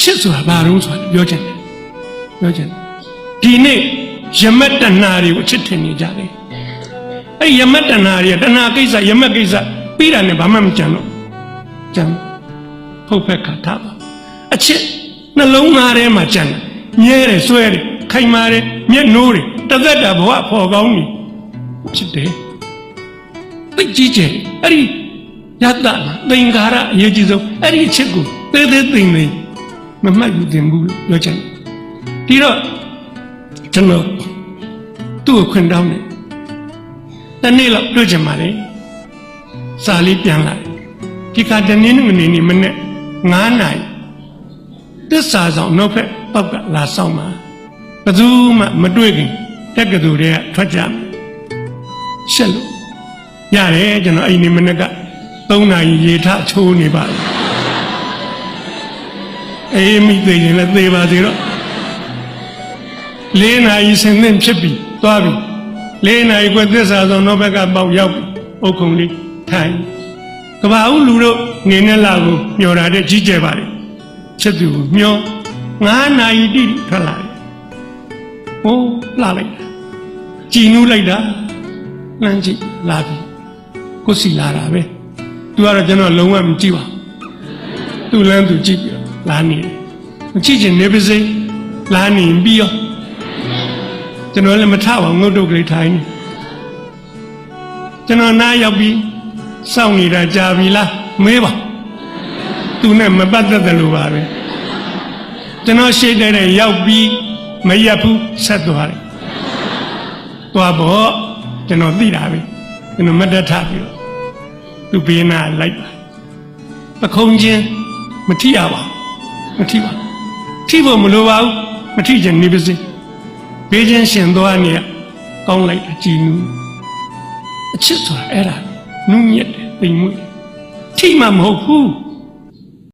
ချစ်ဆိုတာဘာလို့ဆိုတာပြောချင်တယ်ပြောချင်တယ်ဒီနေ့ယမက်တဏှာတွေကိုချစ်ထင်နေကြတယ်အဲ့ယမက်တဏှာတွေကတဏှာကိစ္စယမက်ကိစ္စပြီးတာနဲ့ဘာမှမကြံတော့ကြံဖုတ်ဖက်ခါထားပါအချစ်နှလုံးသားထဲမှာကြံတယ်မြဲတယ်ဆွဲတယ်ခိုင်မာတယ်မျက်နှိုးတယ်တစ်သက်တာဘဝဖော်ကောင်းနေချစ်တယ်သိကြီးကျယ်အဲ့ဒီယတ္တလားသင်္ခါရအရေးကြီးဆုံးအဲ့ဒီအချစ်ကိုသေးသေးသိမ့်သိမ့် မမှတ်ယူသင်ဘူးလို့ပြောချင်တယ်ဒီတော့ကျွန်တော်သူ့ကိုခွင့်တောင်းတယ်တနေ့လောက်တွေ့ချင်ပါလေစာလေးပြန်လာတယ်ဒီကတနေ့နေ့နေ့မနေ့9နာရီတစ္ဆာဆောင်နောက်ဖက်ပောက်ကလာဆောင်ပါဘယ်သူမှမတွေ့ခင်တက်ကတူတွေကထွက်ကြမယ်ရှက်လို့ရတယ်ကျွန်တော်အဲ့ဒီမနေ့က3နာရီရေထချိုးနေပါလေ အေးမိသေးရင်လည်းသေပါသေးတော့လေးနာရီဆင်းသင့်ဖြစ်ပြီသွားပြီလေးနာရီကွသစ္စာဆောင်တော့ဘက်ကပေါက်ရောက်ပြီအုတ်ခုံလေးထိုင်ကဘာဦးလူတို့ငင်းနဲ့လာကိုမျောတာတဲ့ကြီးကျယ်ပါလေချက်သူကိုမျော9နာရီတိတိထွက်လာတယ်ဟိုးလှလိုက်တာကြည်နူးလိုက်တာလမ်းကြည့်လာပြီကိုယ်စီလာတာပဲသူကတော့ကျွန်တော်လုံးဝမကြည့်ပါဘူးသူ့လမ်းသူကြည့်ပြီးတော့ လာနေတယ်မကြည့်ချင်နေပါစေလာနေပြီးရောကျွန်တော်လည်းမထပါဘူးငုတ်တုတ်ကလေးထိုင်နေကျွန်တော်နားရောက်ပြီးစောင့်နေတာကြာပြီလားမေးပါသူနဲ့မပတ်သက်တယ်လို့ပါပဲကျွန်တော်ရှေ့တဲ့တဲ့ရောက်ပြီးမရက်ဘူးဆက်သွားတယ်သွားပေါ့ကျွန်တော်သိတာပဲကျွန်တော်မတ်တထပြီးတော့သူဘေးနာလိုက်ပါပခုံးချင်းမထိရပါဘူး မထိပါဘူးထိဖို့မလိုပါဘူးမထိချင်နေပါစေဘေးချင်းရှင်သွားနေရကောင်းလိုက်တယ်ကြည်နူးအချစ်ဆိုတာအဲ့ဒါနူးညက်တယ်ပိန်မှုတယ်ထိမှမဟုတ်ဘူး